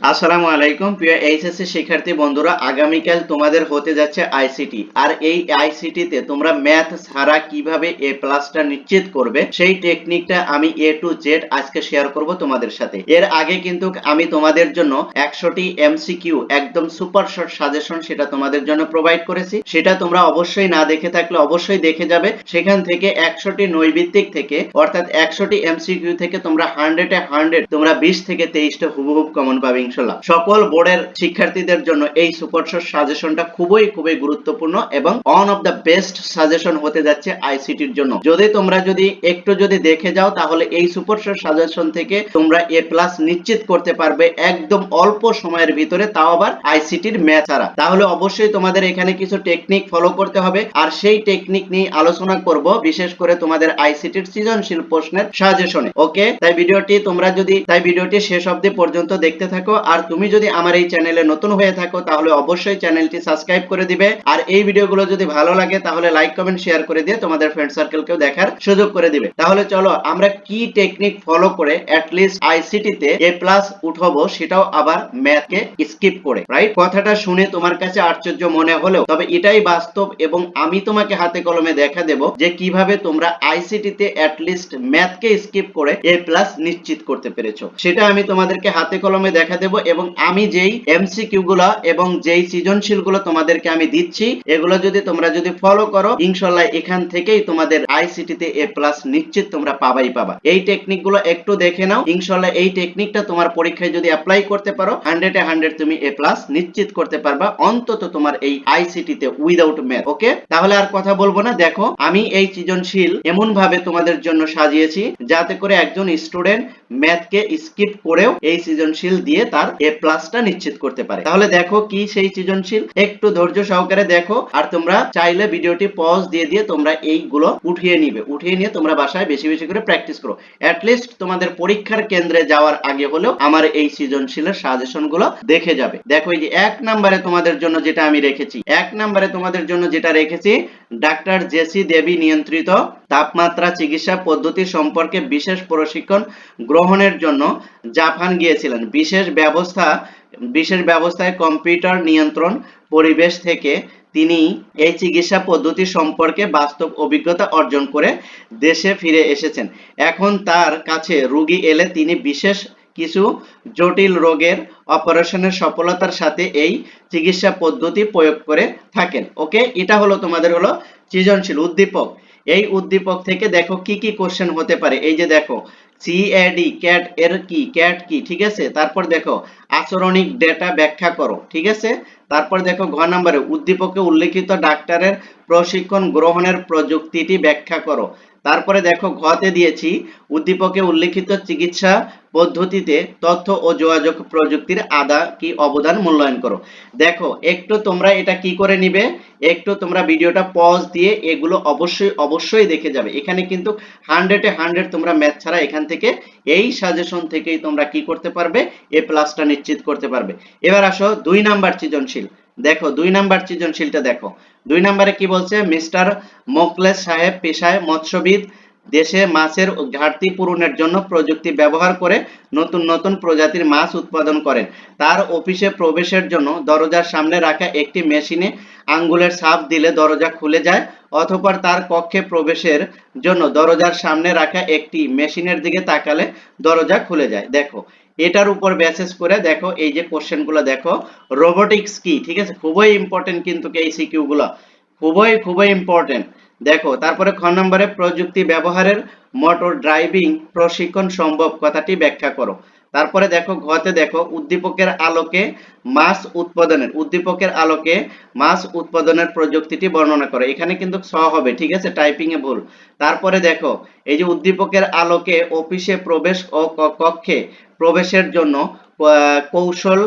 আসসালামু আলাইকুম, প্রিয় এইচএসসি শিক্ষার্থী বন্ধুরা। আগামীকাল তোমাদের হতে যাচ্ছে আইসিটি আর এই আইসিটি তে তোমরা ম্যাথ ছাড়া কীভাবে এ প্লাসটা নিশ্চিত করবে, সেই টেকনিকটা আমি এ টু জেড আজকে শেয়ার করব তোমাদের সাথে। এর আগে কিন্তু আমি তোমাদের জন্য একশোটি এমসিকিউ একদম সুপার শর্ট সাজেশন সেটা তোমাদের জন্য প্রোভাইড করেছি। সেটা তোমরা অবশ্যই না দেখে থাকলে অবশ্যই দেখে যাবে। সেখান থেকে একশোটি নৈবিত্তিক থেকে, অর্থাৎ একশোটি এমসিকিউ থেকে তোমরা হান্ড্রেডে হান্ড্রেড তোমরা বিশ থেকে তেইশটা হুবহুব কমন পাবে ইনশাল্লাহ সকল বোর্ডের শিক্ষার্থীদের জন্য এই সুপার শর্ট সাজেশনটা খুবই খুবই গুরুত্বপূর্ণ এবং one of the best suggestion হতে যাচ্ছে আইসিটির জন্য। যদি তোমরা যদি একটু যদি দেখে যাও, তাহলে এই সুপার শর্ট সাজেশন থেকে তোমরা এ প্লাস নিশ্চিত করতে পারবে একদম অল্প সময়ের ভিতরে, তাও আবার আইসিটির ম্যাথ তাহলে অবশ্যই তোমাদের এখানে কিছু টেকনিক ফলো করতে হবে আর সেই টেকনিক নিয়ে আলোচনা করব, বিশেষ করে তোমাদের আইসিটির সৃজনশীল প্রশ্নের সাজেশনে। ওকে তাই ভিডিওটি তোমরা যদি, তাই ভিডিওটি শেষ অবধি পর্যন্ত দেখতে থাকো। আর তুমি যদি আমার এই চ্যানেলে নতুন হয়ে থাকো, তাহলে অবশ্যই চ্যানেলটি সাবস্ক্রাইব করে দিবে। আর এই ভিডিওগুলো যদি ভালো লাগে, তাহলে লাইক কমেন্ট শেয়ার করে দিয়ে তোমাদের ফ্রেন্ড সার্কেলকেও দেখার সুযোগ করে দিবে। তাহলে চলো, আমরা কি টেকনিক ফলো করে অ্যাটলিস্ট আইসিটি তে এ প্লাস উঠাবো, সেটাও আবার ম্যাথকে স্কিপ করে রাইট কথাটা শুনে তোমার কাছে আশ্চর্য মনে হলেও, তবে এটাই বাস্তব এবং আমি তোমাকে হাতে কলমে দেখা দেব যে কীভাবে তোমরা আইসিটি তে অ্যাটলিস্ট ম্যাথকে স্কিপ করে এ প্লাস নিশ্চিত করতে পেরেছ। সেটা আমি তোমাদেরকে হাতে কলমে দেখা দেব। এবং আমি যেই এমসিকিউ গুলা এবং যেই সৃজনশীলগুলো তোমাদেরকে আমি দিচ্ছি, এগুলো যদি তোমরা যদি ফলো করো, ইনশাল্লাহ এখান থেকেই তোমাদের আইসিটি তে এ প্লাস নিশ্চিত তোমরা পাবাই পাবা। এই টেকনিকগুলো একটু দেখে নাও। ইনশাল্লাহ এই টেকনিকটা তোমার পরীক্ষায় যদি অ্যাপ্লাই করতে পারো হান্ড্রেডে হান্ড্রেড তুমি এ প্লাস নিশ্চিত করতে পারবা অন্তত তোমার এই আইসিটি তে উইদাউট ম্যাথ ওকে তাহলে আর কথা বলব না। দেখো, আমি এই সৃজনশীল এমন ভাবে তোমাদের জন্য সাজিয়েছি যাতে করে একজন স্টুডেন্ট ম্যাথকে স্কিপ করেও এই সৃজনশীল দিয়ে তার এ প্লাসটা নিশ্চিত করতে পারে। তাহলে দেখো কি সেই সৃজনশীল। একটু ধৈর্য সহকারে দেখো, আর তোমরা চাইলে ভিডিওটি পজ দিয়ে দিয়ে তোমরা এইগুলো উঠিয়ে নিবে। উঠিয়ে নিয়ে তোমরা বাসায় বেশি বেশি করে প্র্যাকটিস করো। অ্যাটলিস্ট তোমাদের পরীক্ষার কেন্দ্রে যাওয়ার আগে হলেও আমার এই সৃজনশীলের সাজেশনগুলো দেখে যাবে। দেখো এই যে এক নম্বরে তোমাদের জন্য যেটা আমি রেখেছি। এক নম্বরে তোমাদের জন্য যেটা রেখেছি ডাক্তার জেসি দেবী নিয়ন্ত্রিত তাপমাত্রা চিকিৎসা পদ্ধতি সম্পর্কে বিশেষ প্রশিক্ষণ গ্রহণের জন্য জাপান গিয়েছিলেন। বিশেষ ব্যবস্থা, বিশেষ ব্যবস্থায় কম্পিউটার নিয়ন্ত্রণ পরিবেশ থেকে তিনি এই চিকিৎসা পদ্ধতি সম্পর্কে বাস্তব অভিজ্ঞতা অর্জন করে দেশে ফিরে এসেছেন। এখন তার কাছে রুগী এলে তিনি বিশেষ কিছু জটিল রোগের অপারেশনের সফলতার সাথে এই চিকিৎসা পদ্ধতি প্রয়োগ করে থাকেন। ওকে? এটা হলো তোমাদের হলো সৃজনশীল, উদ্দীপক। এই উদ্দীপক থেকে দেখো কি কি কোশ্চেন হতে পারে। এই যে দেখো সিএডি ক্যাট এর কি ক্যাট কি, ঠিক আছে? তারপর দেখো, আচরণিক ডেটা ব্যাখ্যা করো, ঠিক আছে? তারপর দেখো, ঘ নম্বরে, উদ্দীপকে উল্লেখিত ডাক্তারের প্রশিক্ষণ গ্রহণের প্রযুক্তিটি ব্যাখ্যা করো। তারপরে দেখো, ঘতে দিয়েছি, উদ্দীপকে উল্লেখিত চিকিৎসা পদ্ধতিতে তথ্য ও যোগাযোগ প্রযুক্তির আদা কি অবদান মূল্যায়ন করো। দেখো, একটু তোমরা এটা কি করে নিবে? একটু তোমরা ভিডিওটা পজ দিয়ে এগুলো অবশ্যই অবশ্যই দেখে যাবে। এখানে কিন্তু হান্ড্রেডে হান্ড্রেড তোমরা ম্যাথ ছাড়া এখান থেকে, এই সাজেশন থেকেই তোমরা কি করতে পারবে? এ প্লাসটা নিশ্চিত করতে পারবে। এবার আসো, দুই নাম্বার সৃজনশীল। দেখো, দুই নাম্বার সৃজনশীলটা দেখো। দুই নাম্বারে কি বলছে? মিস্টার মোকলেস সাহেব পেশায় মৎস্যবিদ, দেশে মাছের ঘাটতি পূরণের জন্য প্রযুক্তি ব্যবহার করে নতুন নতুন প্রজাতির মাছ উৎপাদন করেন। তার অফিসে প্রবেশের জন্য দরজার সামনে রাখা একটি মেশিনে আঙ্গুলের ছাপ দিলে দরজা খুলে যায় অতঃপর তার কক্ষে প্রবেশের জন্য দরজার সামনে রাখা একটি মেশিনের দিকে তাকালে দরজা খুলে যায়। দেখো, এটার উপর বেসিস করে দেখো, এই যে কোশ্চেনগুলো দেখো রোবোটিক্স কি? ঠিক আছে? খুবই ইম্পর্টেন্ট কিন্তু এই সিকিউ গুলো। খুবই খুবই ইম্পর্টেন্ট দেখো, তারপরে খ নম্বরে প্রযুক্তি ব্যবহারের মোটর ড্রাইভিং প্রশিক্ষণ সম্ভব, কথাটি ব্যাখ্যা করো। তারপরে দেখো, ঘতে দেখো, উদ্দীপকের আলোকে মাছ উৎপাদনের, উদ্দীপকের আলোকে মাছ উৎপাদনের প্রযুক্তিটি বর্ণনা করো। এখানে কিন্তু ছ হবে, ঠিক আছে? টাইপিং এ ভুল। তারপরে দেখো, এই যে উদ্দীপকের আলোকে অফিসে প্রবেশ ও কক্ষে প্রবেশের জন্য কৌশল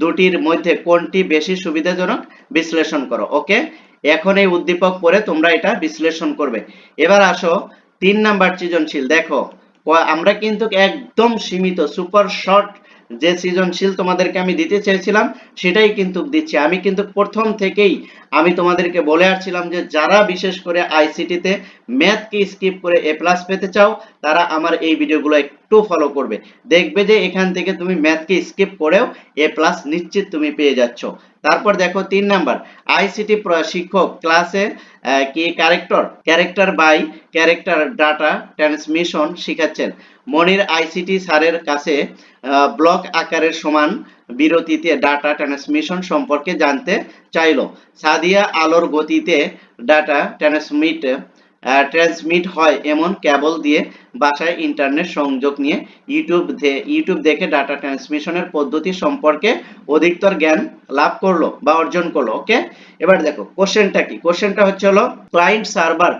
দুটির মধ্যে কোনটি বেশি সুবিধাজনক বিশ্লেষণ করো। ওকে? এখন এই উদ্দীপক পড়ে তোমরা এটা বিশ্লেষণ করবে। এবার আসো, তিন নাম্বার সৃজনশীল। দেখো আমরা কিন্তু একদম সীমিত সুপার শর্ট যে সৃজনশীল তোমাদেরকে আমি দিতে চেয়েছিলাম, সেটাই কিন্তু দিচ্ছি। আমি কিন্তু প্রথম থেকেই আমি তোমাদেরকে বলে আসছিলাম যে যারা বিশেষ করে আইসিটিতে ম্যাথকে স্কিপ করে এ প্লাস পেতে চাও, তারা আমার এই ভিডিওগুলো একটু ফলো করবে। দেখবে যে এখান থেকে তুমি ম্যাথকে স্কিপ করেও এ প্লাস নিশ্চিত তুমি পেয়ে যাচ্ছ। তারপর দেখো তিন নাম্বার আইসিটি শিক্ষক ক্লাসে কি character character by character data transmission শিখাচ্ছেন। Monir ICT স্যারের কাছে ব্লক আকারের সমান বিরতিতে ডাটা ট্রান্সমিশন সম্পর্কে জানতে চাইল। সাদিয়া আলোর গতিতে ডাটা ট্রান্সমিট ট্রান্সমিট হয় এমন কেবল দিয়ে বাসায় ইন্টারনেট সংযোগ নিয়ে। ইউটিউব ইউটিউব দেখে ডাটা ট্রান্সমিশনের পদ্ধতি সম্পর্কে অধিকতর জ্ঞান লাভ করল বা অর্জন করল ওকে এবার দেখো কোশ্চেনটা কি? কোশ্চেনটা হচ্ছে হলো ক্লায়েন্ট সার্ভার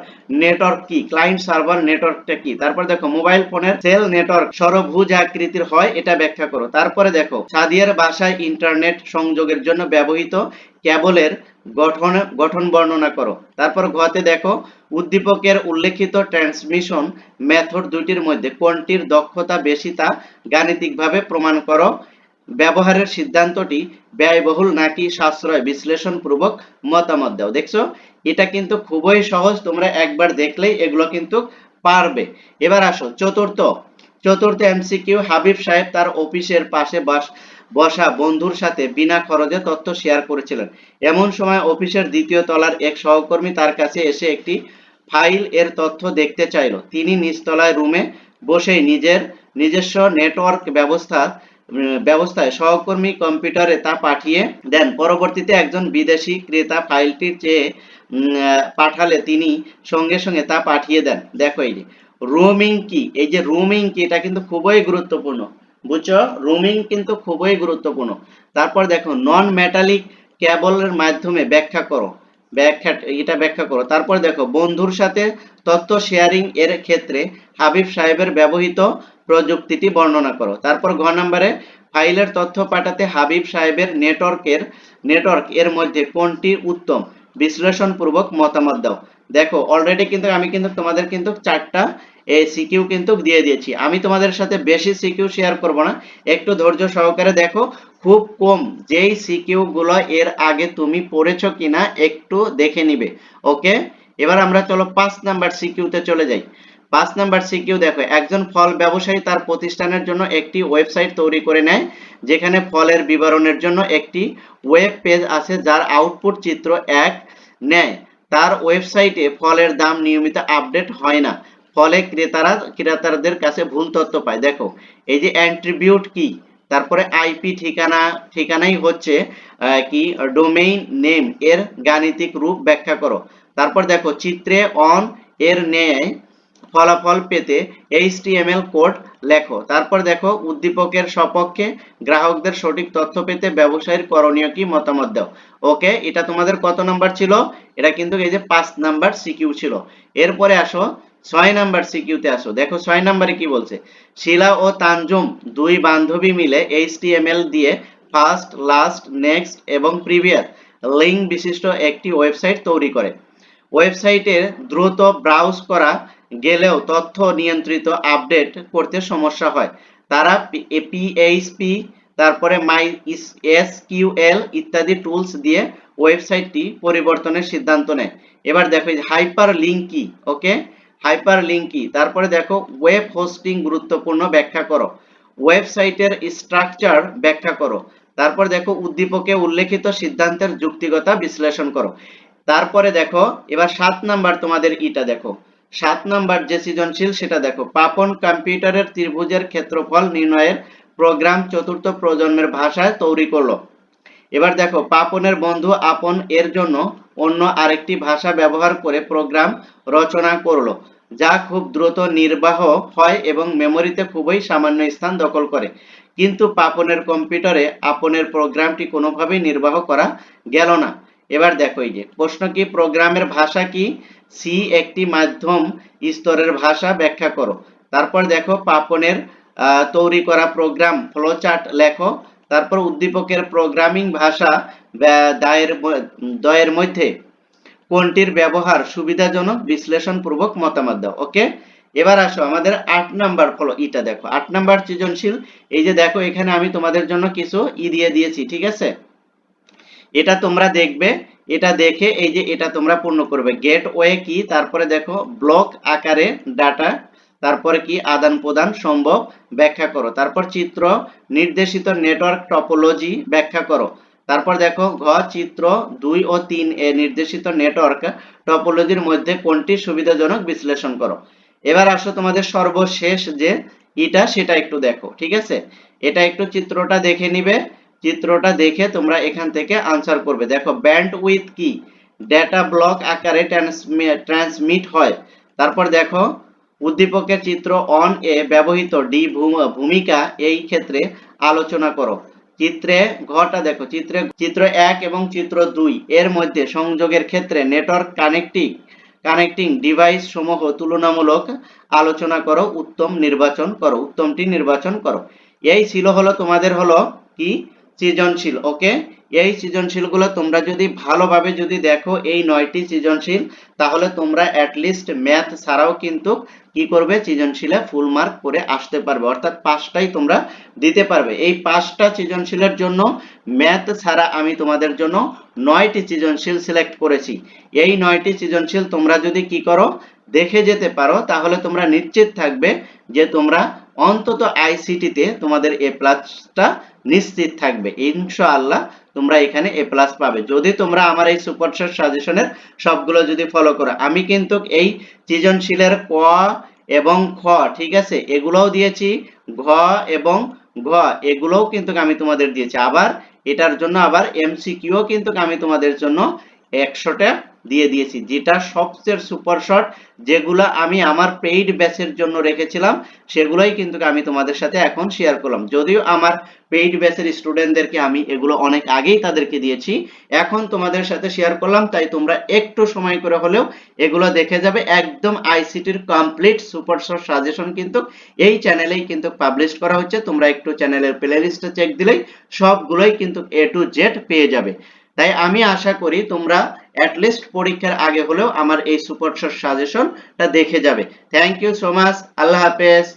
নেটওয়ার্ক কি? ক্লায়েন্ট সার্ভার নেটওয়ার্কটা কি? তারপর দেখো মোবাইল ফোনের সেল নেটওয়ার্ক সরভুজ আকৃতির হয়, এটা ব্যাখ্যা করো। তারপরে দেখো, সাদিয়ার বাসায় ইন্টারনেট সংযোগের জন্য ব্যবহৃত কেবলের গঠন গঠন বর্ণনা করো। তারপর ঘতে দেখো উদ্দীপকের উল্লেখিত ট্রান্সমিশন মেথড দুটির মধ্যে কোনটির দক্ষতা বেশি তা গাণিতিকভাবে প্রমাণ করো। ব্যবহারের সিদ্ধান্তটি ব্যয়বহুল নাকি সাশ্রয়? বিশ্লেষণ পূর্বক মতামত দাও। দেখছ? এটা কিন্তু খুবই সহজ, তোমরা একবার দেখলেই এগুলো কিন্তু পারবে। এবার আসো, চতুর্থ। চতুর্থ এমসিকিউ, হাবিব সাহেব তার অফিসের পাশে বাস, বসা বন্ধুর সাথে বিনা খরচে তথ্য শেয়ার করেছিলেন। এমন সময় অফিসের দ্বিতীয় তলার এক সহকর্মী তার কাছে এসে একটি ফাইল এর তথ্য দেখতে চাইলো। তিনি নিচতলায় রুমে বসেই নিজের নিজস্ব নেটওয়ার্ক ব্যবস্থা ব্যবস্থায় সহকর্মী কম্পিউটারে তা পাঠিয়ে দেন। পরবর্তীতে একজন বিদেশি ক্রেতা ফাইলটি চেয়ে পাঠালে তিনি সঙ্গে সঙ্গে তা পাঠিয়ে দেন। দেখো এই যে, রোমিং কি? এই যে রোমিং কি, এটা কিন্তু খুবই গুরুত্বপূর্ণ। বুঝছ? রোমিং কিন্তু খুবই গুরুত্বপূর্ণ। তারপর দেখো নন মেটালিক কেবলের মাধ্যমে ব্যাখ্যা করো। ব্যাখ্যা, এটা ব্যাখ্যা করো। তারপর দেখো, বন্ধুর সাথে তথ্য শেয়ারিং এর ক্ষেত্রে হাবিব সাহেবের ব্যবহৃত প্রযুক্তিটি বর্ণনা করো। তারপর ঘ নম্বরে, ফাইলের তথ্য পাঠাতে হাবিব সাহেবের নেটওয়ার্কের, নেটওয়ার্ক এর মধ্যে কোনটি উত্তম? বিশ্লেষণপূর্বক মতামত দাও। দেখো অলরেডি কিন্তু আমি কিন্তু তোমাদের কিন্তু চারটা এই সিকিউ কিন্তু দিয়ে দিয়েছি। আমি তোমাদের সাথে বেশি সিকিউ শেয়ার করব না। একটু ধৈর্য সহকারে দেখো, খুব কম যেই সিকিউ গুলো এর আগে তুমি পড়েছো কিনা একটু দেখে নিবে। ওকে? এবার আমরা চলো পাঁচ নাম্বার সিকিউতে চলে যাই। পাঁচ নাম্বার সিকিউ দেখো, একজন ফল ব্যবসায়ী তার প্রতিষ্ঠানের জন্য একটি ওয়েবসাইট তৈরি করে নেয়, যেখানে ফলের বিবরণের জন্য একটি ওয়েব পেজ আছে যার আউটপুট চিত্র এক নেয়। তার ওয়েবসাইটে ফলের দাম নিয়মিত আপডেট হয় না। ফলে ক্রেতারা, ক্রেতাদের কাছে ভুল তথ্য পায়। দেখো, এই যে অ্যান্ট্রিবিউট কি? তারপরে আইপি ঠিকানা, ঠিকানাই হচ্ছে কি? ডোমেইন নেম এর গাণিতিক রূপ ব্যাখ্যা করো। তারপর দেখো, চিত্রে অন এর ন্যায় ফলাফল পেতে HTML কোড লেখো। তারপর দেখো, উদ্দীপকের সপক্ষে গ্রাহকদের সঠিক তথ্য পেতে ব্যবসায়ীর করণীয় কি মতামত দাও। ওকে, এটা তোমাদের কত নাম্বার ছিল? এটা কিন্তু এই যে পাঁচ নাম্বার সিকিউ ছিল। এরপরে আসো ছয় নাম্বার সিকিউতে আসো। দেখো ছয় নাম্বারে কি বলছে? শিলা ও তানজুম দুই বান্ধবী মিলে HTML দিয়ে ফার্স্ট লাস্ট নেক্সট এবং প্রিভিয়াস লিঙ্ক বিশিষ্ট একটি ওয়েবসাইট তৈরি করে। ওয়েবসাইটে দ্রুত ব্রাউজ করা গেলেও তথ্য নিয়ন্ত্রিত আপডেট করতে সমস্যা হয়। তারা পিএইচপি তারপরে মাই এসকিউএল ইত্যাদি টুলস দিয়ে ওয়েবসাইটটি পরিবর্তনের সিদ্ধান্ত নেয়। এবার দেখো হাইপার লিঙ্ক কি? ওকে হাইপার লিঙ্ক তারপরে দেখো, ওয়েব হোস্টিং গুরুত্বপূর্ণ, ব্যাখ্যা করো। ওয়েবসাইটের স্ট্রাকচার ব্যাখ্যা করো। তারপর দেখো, উদ্দীপকে উল্লেখিত সিদ্ধান্তের যুক্তিগতা বিশ্লেষণ করো। তারপরে দেখো, এবার সাত নাম্বার তোমাদের ইটা দেখো। সাত নাম্বার যে সৃজনশীল, সেটা দেখো। পাপন কম্পিউটারের ত্রিভুজের ক্ষেত্রফল নির্ণয়ের প্রোগ্রাম চতুর্থ প্রজন্মের ভাষায় তৈরি করল। এবার দেখো, পাপনের বন্ধু আপন এর জন্য অন্য আরেকটি ভাষা ব্যবহার করে প্রোগ্রাম রচনা করল। যা খুব দ্রুত নির্বাহ হয় এবং মেমোরিতে খুবই সামান্য স্থান দখল করে। কিন্তু পাপনের কম্পিউটারে আপনের প্রোগ্রামটি কোনোভাবেই নির্বাহ করা গেল না। এবার দেখো এই যে, প্রশ্ন কি, প্রোগ্রামের ভাষা কি? সি একটি মাধ্যম স্তরের ভাষা ব্যাখ্যা করো। তারপর দেখো, পাপনের তৈরি করা প্রোগ্রাম, ফ্লোচার্ট লেখো। তারপর উদ্দীপকের প্রোগ্রামিং ভাষা দায়ের মধ্যে কোনটির ব্যবহার সুবিধাজনক? বিশ্লেষণপূর্বক মতামত দাও। ওকে? এবার আসো, আমাদের আট নাম্বার ফলো ইটা দেখো। আট নাম্বার সৃজনশীল। এই যে দেখো, এখানে আমি তোমাদের জন্য কিছু ই দিয়ে দিয়েছি, ঠিক আছে? এটা তোমরা দেখবে, এটা দেখে এই যে এটা তোমরা পূর্ণ করবে। গেট ওয়ে কি? তারপরে দেখো, ব্লক আকারে ডাটা, তারপরে কি? আদান প্রদান সম্ভব। ব্যাখ্যা করো। তারপর চিত্র, নির্দেশিত নেটওয়ার্ক টপোলজি ব্যাখ্যা করো। তারপর দেখো ঘ, চিত্র দুই ও তিন এ নির্দেশিত নেটওয়ার্ক টপোলজির মধ্যে কোনটি সুবিধাজনক বিশ্লেষণ করো? এবার আসো তোমাদের সর্বশেষ যে এটা সেটা একটু দেখো, ঠিক আছে? এটা একটু চিত্রটা দেখে নিবে, চিত্রটা দেখে তোমরা এখান থেকে আনসার করবে। দেখো ব্যান্ড উইথ কি? ডেটা ব্লক আকারে ট্রান্সমিট হয়। তারপর দেখো, উদ্দীপকের চিত্র অন এ ব্যবহৃত ডি ভূমিকা এই ক্ষেত্রে আলোচনা করো। চিত্রে ঘটা দেখো, চিত্রে, চিত্র এক এবং চিত্র দুই। এর মধ্যে সংযোগের ক্ষেত্রে নেটওয়ার্ক কানেক্টিং কানেক্টিং ডিভাইস সমূহ তুলনামূলক আলোচনা করো, উত্তম নির্বাচন করো, উত্তমটি নির্বাচন করো। এই ছিল হলো, তোমাদের হলো কি? সৃজনশীল ওকে এই সৃজনশীলগুলো তোমরা যদি ভালোভাবে যদি দেখো এই নয়টি সৃজনশীল, তাহলে তোমরা অ্যাটলিস্ট ম্যাথ ছাড়াও কিন্তু কি করবে? সৃজনশীলে ফুল মার্ক করে আসতে পারবে। অর্থাৎ পাঁচটাই তোমরা দিতে পারবে। এই পাঁচটা সৃজনশীলের জন্য ম্যাথ ছাড়া আমি তোমাদের জন্য নয়টি সৃজনশীল সিলেক্ট করেছি। এই নয়টি সৃজনশীল তোমরা যদি কি করো, দেখে যেতে পারো, তাহলে তোমরা নিশ্চিত থাকবে যে তোমরা অন্তত আইসিটিতে তোমাদের এ প্লাসটা নিশ্চিত থাকবে। ইনশাআল্লাহ তোমরা এখানে এ প্লাস পাবে। যদি তোমরা আমার এই সুপারশট সাজেশনের সবগুলো যদি ফলো করো, আমি কিন্তু এই সৃজনশীলের ক এবং খ, ঠিক আছে? এগুলোও দিয়েছি, ঘ এবং ঘ, এগুলোও কিন্তু আমি তোমাদের দিয়েছি। আবার এটার জন্য আবার এমসিকিউ কিন্তু আমি তোমাদের জন্য একশোটা দিয়ে দিয়েছি। যেটা সবচেয়ে সুপার শট যেগুলো আমি আমার পেইড ব্যাচের জন্য রেখেছিলাম, সেগুলোই কিন্তু আমি তোমাদের সাথে এখন শেয়ার করলাম। যদিও আমার পেইড ব্যাচের স্টুডেন্টদেরকে আমি এগুলো অনেক আগেই তাদেরকে দিয়েছি, এখন তোমাদের সাথে শেয়ার করলাম, তাই তোমরা একটু সময় করে হলেও এগুলো দেখে যাবে। একদম আইসিটির কমপ্লিট সুপার শট সাজেশন কিন্তু এই চ্যানেলেই কিন্তু পাবলিশ করা হচ্ছে। তোমরা একটু চ্যানেলের প্লে লিস্টে চেক দিলেই সবগুলোই কিন্তু এ টু জেড পেয়ে যাবে। তাই আমি আশা করি তোমরা অ্যাটলিস্ট পরীক্ষার আগে হলেও আমার এই সুপার শট সাজেশনটা দেখে যাবে। থ্যাংক ইউ সো মাচ আল্লাহ হাফেজ।